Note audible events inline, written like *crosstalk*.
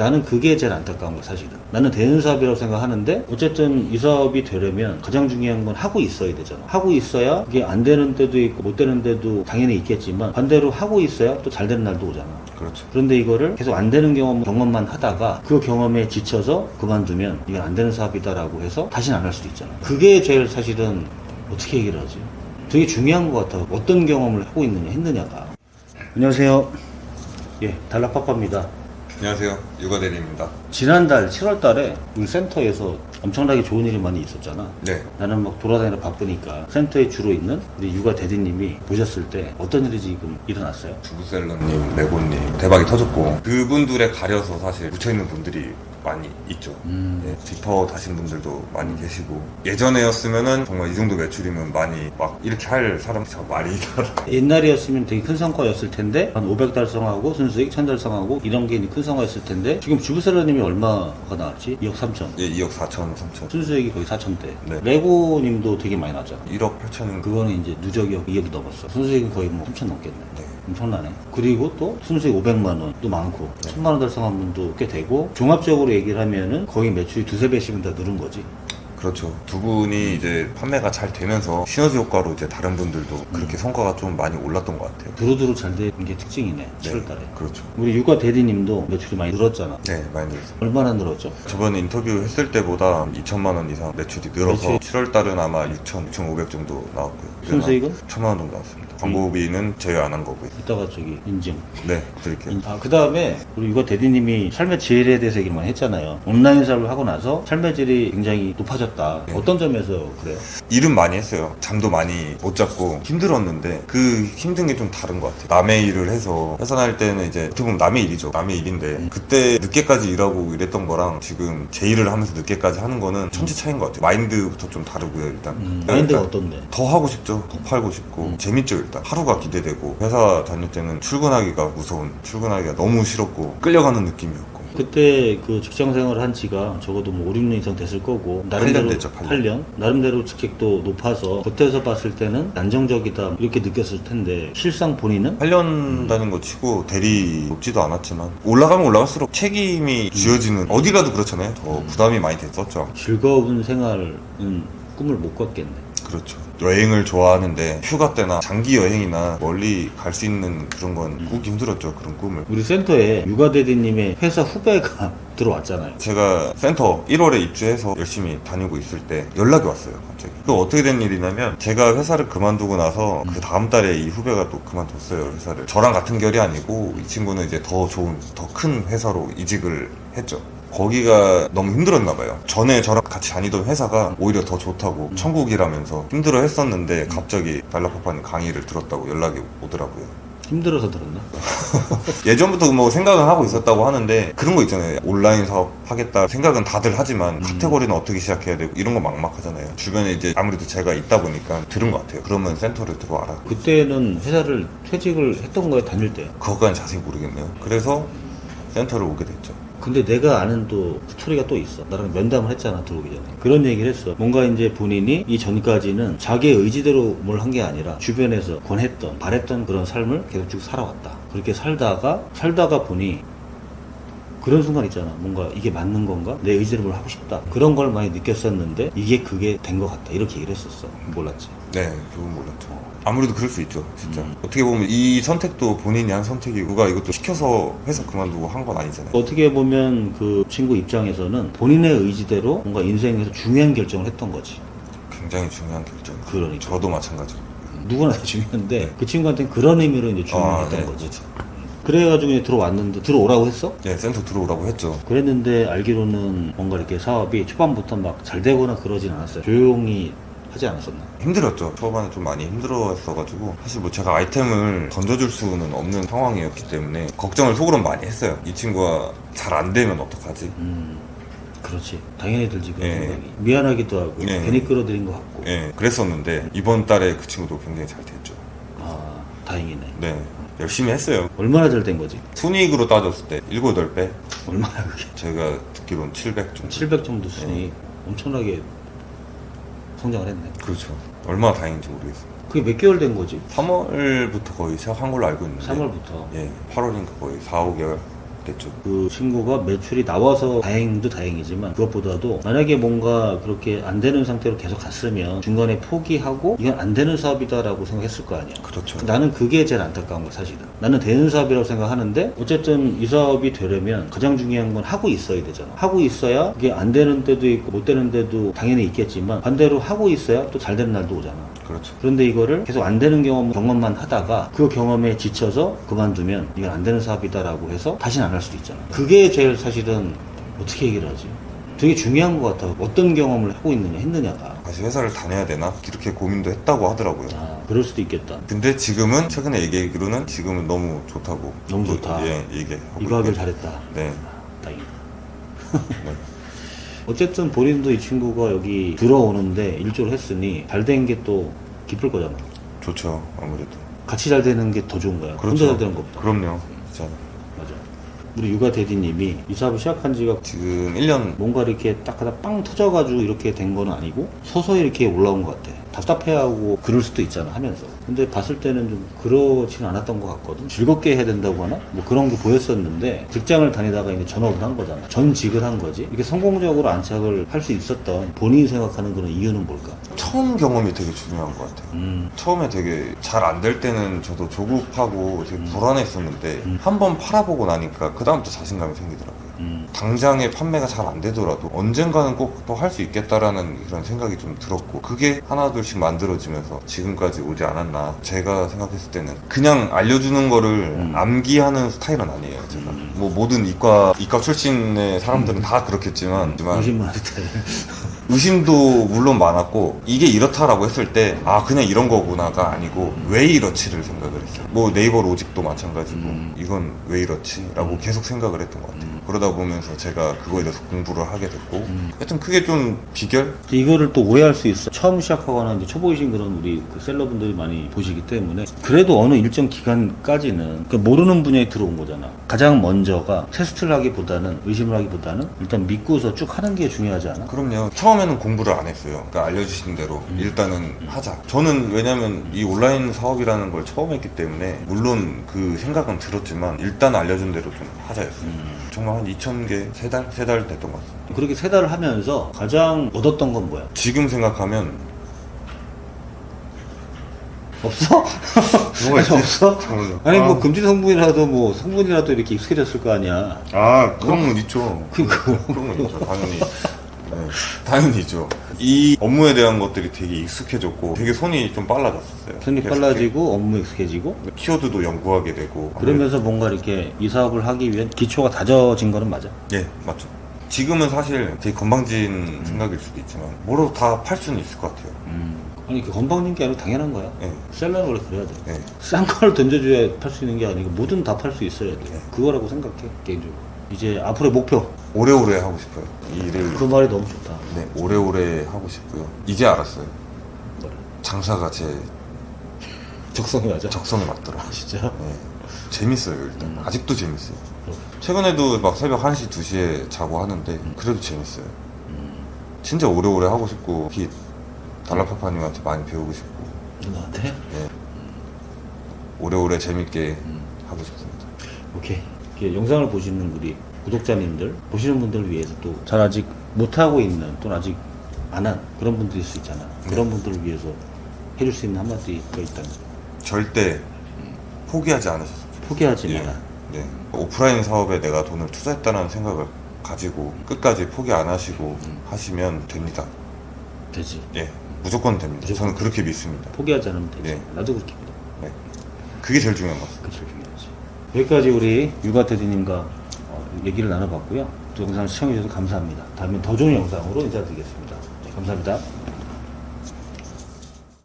나는 그게 제일 안타까운 거야 사실은 나는 되는 사업이라고 생각하는데 어쨌든 이 사업이 되려면 가장 중요한 건 하고 있어야 되잖아 하고 있어야 그게 안 되는 때도 있고 못 되는 때도 당연히 있겠지만 반대로 하고 있어야 또 잘 되는 날도 오잖아 그렇죠. 그런데 이거를 계속 안 되는 경험, 경험만 하다가 그 경험에 지쳐서 그만두면 이건 안 되는 사업이다라고 해서 다시는 안 할 수도 있잖아. 그게 제일 사실은 어떻게 얘기를 하지? 되게 중요한 것 같아. 어떤 경험을 하고 있느냐, 했느냐가. 안녕하세요. 예, 달락빠빠입니다. 안녕하세요. 육아대리입니다. 지난달 7월 달에 우리 센터에서 엄청나게 좋은 일이 많이 있었잖아. 네. 나는 막 돌아다니러 바쁘니까 센터에 주로 있는 우리 육아 대리님이 보셨을 때 어떤 일이 지금 일어났어요? 주부셀러님, 레고님 대박이 터졌고 그분들에 가려서 사실 묻혀있는 분들이 많이 있죠. 음. 네, 짚어 다신 분들도 많이 계시고 예전에였으면은 정말 이 정도 매출이면 많이 막 이렇게 할 사람이 참 많이 있더라. *laughs* 옛날이었으면 되게 큰 성과였을 텐데 한 500 달성하고 순수익 1000 달성하고 이런 게 큰 성과였을 텐데 지금 주부셀러님이 얼마가 나왔지? 2억 3천 예, 2억 4천, 3천. 순수익이 거의 4천대 네. 레고님도 되게 많이 나왔잖아 1억 8천은 그거는 이제 누적이 2억이 넘었어 순수익은 거의 뭐 3천 넘겠네 네. 엄청나네 그리고 또 순수익 500만 원도 많고 1000만 원 달성한 분도 꽤 되고 종합적으로 얘기를 하면은 거의 매출이 두세 배씩은 다 늘은 거지 그렇죠. 두 분이 이제 판매가 잘 되면서 시너지 효과로 이제 다른 분들도 그렇게 성과가 좀 많이 올랐던 것 같아요. 두루두루 잘 된 게 특징이네 7월 달에 그렇죠. 우리 육아 대리님도 매출이 많이 늘었잖아 네, 많이 늘었어요. 얼마나 늘었죠? 저번에 인터뷰 했을 때보다 2천만 원 이상 매출이 늘어서 매출. 7월 달은 아마 6천, 6,500 정도 나왔고요. 순수익은? 1천만 원 정도 나왔습니다. 광고비는 제외 안 한 거고요. 이따가 저기 인증. 네, 드릴게요. 아, 그 다음에 우리 육아 대리님이 삶의 질에 대해서 얘기를 많이 했잖아요. 온라인 사업을 하고 나서 삶의 질이 굉장히 높아졌다. 네. 어떤 점에서 그래요? 일은 많이 했어요. 잠도 많이 못 잤고 힘들었는데 그 힘든 게 좀 다른 것 같아요. 남의 일을 해서 회사 다닐 때는 이제 어떻게 보면 남의 일이죠. 남의 일인데 그때 늦게까지 일하고 이랬던 거랑 지금 제 일을 하면서 늦게까지 하는 거는 천지 차이인 것 같아요. 마인드부터 좀 다르고요. 일단 음, 마인드가 일단 어떤데? 더 하고 싶죠. 더 팔고 싶고 음. 재밌죠 일단. 하루가 기대되고 회사 다닐 때는 출근하기가 무서운 출근하기가 너무 싫었고 끌려가는 느낌이었고 그때 그 직장 생활을 한 지가 적어도 뭐 5, 6년 이상 됐을 거고 나름대로 8년 됐죠, 8년. 8년? 나름대로 직책도 높아서 겉에서 봤을 때는 안정적이다 이렇게 느꼈을 텐데 실상 본인은 8년 다닌 거 치고 대리 높지도 않았지만 올라가면 올라갈수록 책임이 쥐어지는 어디 가도 그렇잖아요. 더 부담이 많이 됐었죠. 즐거운 생활은 꿈을 못 꿨겠네. 그렇죠. 여행을 좋아하는데 휴가 때나 장기 여행이나 멀리 갈 수 있는 그런 건 꾸기 힘들었죠. 그런 꿈을. 우리 센터에 육아 대리님의 회사 후배가 *laughs* 들어왔잖아요. 제가 센터 1월에 입주해서 열심히 다니고 있을 때 연락이 왔어요, 갑자기. 그 어떻게 된 일이냐면 제가 회사를 그만두고 나서 그 다음 달에 이 후배가 또 그만뒀어요, 회사를. 저랑 같은 결이 아니고 이 친구는 이제 더 좋은, 더 큰 회사로 이직을 했죠. 거기가 너무 힘들었나 봐요. 전에 저랑 같이 다니던 회사가 오히려 더 좋다고 천국이라면서 힘들어 했었는데 갑자기 달라파파님 강의를 들었다고 연락이 오더라고요. 힘들어서 들었나? *laughs* 예전부터 뭐 생각은 하고 있었다고 하는데 그런 거 있잖아요. 온라인 사업 하겠다 생각은 다들 하지만 카테고리는 어떻게 시작해야 되고 이런 거 막막하잖아요. 주변에 이제 아무래도 제가 있다 보니까 들은 것 같아요. 그러면 센터를 들어와라. 그때는 회사를 퇴직을 했던 거에 다닐 때요. 그것까지는 자세히 모르겠네요. 그래서 센터를 오게 됐죠. 근데 내가 아는 또 스토리가 또 있어. 나랑 면담을 했잖아, 들어오기 전에. 그런 얘기를 했어. 뭔가 이제 본인이 이 전까지는 자기의 의지대로 뭘 한 게 아니라 주변에서 권했던, 바랬던 그런 삶을 계속 쭉 살아왔다. 그렇게 살다가, 살다가 보니 그런 순간 있잖아. 뭔가 이게 맞는 건가? 내 의지대로 뭘 하고 싶다. 그런 걸 많이 느꼈었는데 이게 그게 된 것 같다. 이렇게 얘기를 했었어. 몰랐지. 네, 그건 몰랐죠. 아무래도 그럴 수 있죠, 진짜. 어떻게 보면 이 선택도 본인이 한 선택이고, 누가 이것도 시켜서 회사 그만두고 한 건 아니잖아요. 어떻게 보면 그 친구 입장에서는 본인의 의지대로 뭔가 인생에서 중요한 결정을 했던 거지. 굉장히 중요한 결정. 그러니까. 저도 마찬가지고. 누구나 다 중요한데 그 친구한테는 그런 의미로 이제 중요했던 네, 거지. 그래가지고 이제 들어왔는데 들어오라고 했어? 네, 센터 들어오라고 했죠. 그랬는데 알기로는 뭔가 이렇게 사업이 초반부터 막 잘 되거나 그러진 않았어요. 조용히 하지 않았었나? 힘들었죠. 초반에 좀 많이 힘들어했어가지고 사실 뭐 제가 아이템을 던져줄 수는 없는 상황이었기 때문에 걱정을 속으로 많이 했어요. 이 친구가 잘 안 되면 어떡하지? 음, 그렇지. 당연히 들지 그런 예. 생각이. 미안하기도 하고 예. 괜히 끌어들인 것 같고. 예, 그랬었는데 이번 달에 그 친구도 굉장히 잘 됐죠. 아, 다행이네. 네, 열심히 했어요. 얼마나 잘 된 거지? 순이익으로 따졌을 때 7, 8배? 얼마나 그게? 제가 듣기로는 700 정도. 700 정도 순위 엄청나게 성장을 했네. 그렇죠. 얼마나 다행인지 모르겠어요. 그게 몇 개월 된 거지? 3월부터 거의 시작한 걸로 알고 있는데 3월부터. 예, 8월인가 거의 4, 5개월 됐죠. 그 친구가 매출이 나와서 다행도 다행이지만 그것보다도 만약에 뭔가 그렇게 안 되는 상태로 계속 갔으면 중간에 포기하고 이건 안 되는 사업이다라고 생각했을 거 아니야. 그렇죠. 나는 그게 제일 안타까운 거야 사실은 나는 되는 사업이라고 생각하는데 어쨌든 이 사업이 되려면 가장 중요한 건 하고 있어야 되잖아 하고 있어야 이게 안 되는 때도 있고 못 되는 때도 당연히 있겠지만 반대로 하고 있어야 또 잘 되는 날도 오잖아 그렇죠. 그런데 이거를 계속 안 되는 경험, 경험만 하다가 그 경험에 지쳐서 그만두면 이건 안 되는 사업이다라고 해서 다시는 안 할 수도 있잖아. 그게 제일 사실은 어떻게 얘기를 하지? 되게 중요한 것 같아. 어떤 경험을 하고 있느냐, 했느냐가. 다시 회사를 다녀야 되나? 이렇게 고민도 했다고 하더라고요. 아, 그럴 수도 있겠다. 근데 지금은 최근에 얘기하기로는 지금은 너무 좋다고. 너무 또, 좋다. 예, 얘기하고. 이거 하길. 잘했다. 네. 다행이다. *laughs* 네. 어쨌든 본인도 이 친구가 여기 들어오는데 일조를 했으니 잘 된 게 또 기쁠 거잖아. 좋죠. 아무래도. 같이 잘 되는 게 더 좋은 거야. 그렇죠. 혼자 잘 되는 것보다. 그럼요. 진짜. 우리 육아 대디님이 이 사업을 시작한 지가 지금 1년 뭔가 이렇게 딱 하다 빵 터져가지고 이렇게 된 건 아니고 서서히 이렇게 올라온 것 같아. 답답해하고 그럴 수도 있잖아 하면서. 근데 봤을 때는 좀 그렇진 않았던 것 같거든. 즐겁게 해야 된다고 하나? 뭐 그런 게 보였었는데 직장을 다니다가 이제 전업을 한 거잖아. 전직을 한 거지. 이렇게 성공적으로 안착을 할 수 있었던 본인이 생각하는 그런 이유는 뭘까? 처음 경험이 되게 중요한 것 같아요. 음, 처음에 되게 잘 안 될 때는 저도 조급하고 되게 불안했었는데 음. 한번 팔아보고 나니까 그 다음부터 자신감이 생기더라고요. 음, 당장에 판매가 잘 안 되더라도 언젠가는 꼭 또 할 수 있겠다라는 그런 생각이 좀 들었고 그게 하나둘씩 만들어지면서 지금까지 오지 않았나 제가 생각했을 때는 그냥 알려주는 거를 음. 암기하는 스타일은 아니에요 제가 음. 뭐 모든 이과 이과 출신의 사람들은 다 그렇겠지만 하지만. *laughs* 의심도 물론 많았고 이게 이렇다라고 했을 때 아 그냥 이런 거구나가 아니고 왜 이렇지를 생각을 했어요 뭐 네이버 로직도 마찬가지고 음. 이건 왜 이렇지라고 계속 생각을 했던 것 같아요 음. 그러다 보면서 제가 그거에 대해서 공부를 하게 됐고 음. 하여튼 크게 좀 비결 이거를 또 오해할 수 있어. 처음 시작하거나 이제 초보이신 그런 우리 그 셀러분들이 많이 보시기 때문에 그래도 어느 일정 기간까지는 그 모르는 분야에 들어온 거잖아. 가장 먼저가 테스트를 하기보다는 의심을 하기보다는 일단 믿고서 쭉 하는 게 중요하지 않아? 그럼요 처음에는 공부를 안 했어요 그러니까 알려주신 대로 음. 일단은 하자 저는 왜냐면 이 온라인 사업이라는 걸 처음 했기 때문에 물론 그 생각은 들었지만 일단 알려준 대로 좀 하자였어요 음. 정말 한 2,000개 세 달? 세 달 됐던 것 같습니다 그렇게 세 달을 하면서 가장 얻었던 건 뭐야? 지금 생각하면 없어? *laughs* 뭐가 있지? 없어? 잠깐만요. 아니 뭐 아. 금지 성분이라도 뭐 성분이라도 이렇게 익숙해졌을 거 아니야. 아 그런 건 있죠 그거. 그런 건 있죠 당연히 네, *laughs* 당연히 있죠 이 업무에 대한 것들이 되게 익숙해졌고 되게 손이 좀 빨라졌었어요 손이 계속 빨라지고 업무 익숙해지고 키워드도 연구하게 되고 그러면서 뭔가 이렇게 이 사업을 하기 위한 기초가 다져진 거는 맞아. 예 맞죠 지금은 사실 되게 건방진 생각일 수도 있지만 뭐라도 다 팔 수는 있을 것 같아요 아니 그 건방진 게 아니고 당연한 거야. 예. 셀러는 원래 그래야 돼. 예. 싼 걸 *laughs* 던져줘야 팔 수 있는 게 아니고 뭐든 다 팔 수 있어야 돼. 네. 그거라고 생각해 개인적으로. 이제 앞으로의 목표. 오래오래 하고 싶어요 이 일을 그 말이 너무 좋다. 네, 오래오래 하고 싶고요 이제 알았어요 뭐래? 장사가 제 적성이 맞아. 적성에 맞더라고요 진짜. 네. 재밌어요 일단 음. 아직도 재밌어요 그렇구나. 최근에도 막 새벽 1시 2시에 자고 하는데 그래도 재밌어요 음. 진짜 오래오래 하고 싶고 특히 달라파파님한테 많이 배우고 싶고 누나한테? 네. 오래오래 재밌게 음. 하고 싶습니다 오케이. 영상을 보시는 우리 구독자님들, 보시는 분들을 위해서 또 잘 아직 못하고 있는, 또는 아직 안 한 그런 분들일 수 있잖아. 그런 분들을 위해서 해줄 수 있는 한마디가 있다면 절대 포기하지 않으셨으면 포기하지 예. 마라. 네. 오프라인 사업에 내가 돈을 투자했다는 생각을 가지고 끝까지 포기 안 하시고 음. 하시면 됩니다 되지. 예 무조건 됩니다 무조건. 저는 그렇게 믿습니다 포기하지 않으면 되지. 예. 나도 그렇게 믿어. 네. 그게 제일 중요한 것 제일 중요하지. 여기까지 우리 대디님과 어, 얘기를 나눠봤고요. 또 영상 시청해주셔서 감사합니다. 다음에 더 좋은 영상으로 인사드리겠습니다. 네, 감사합니다.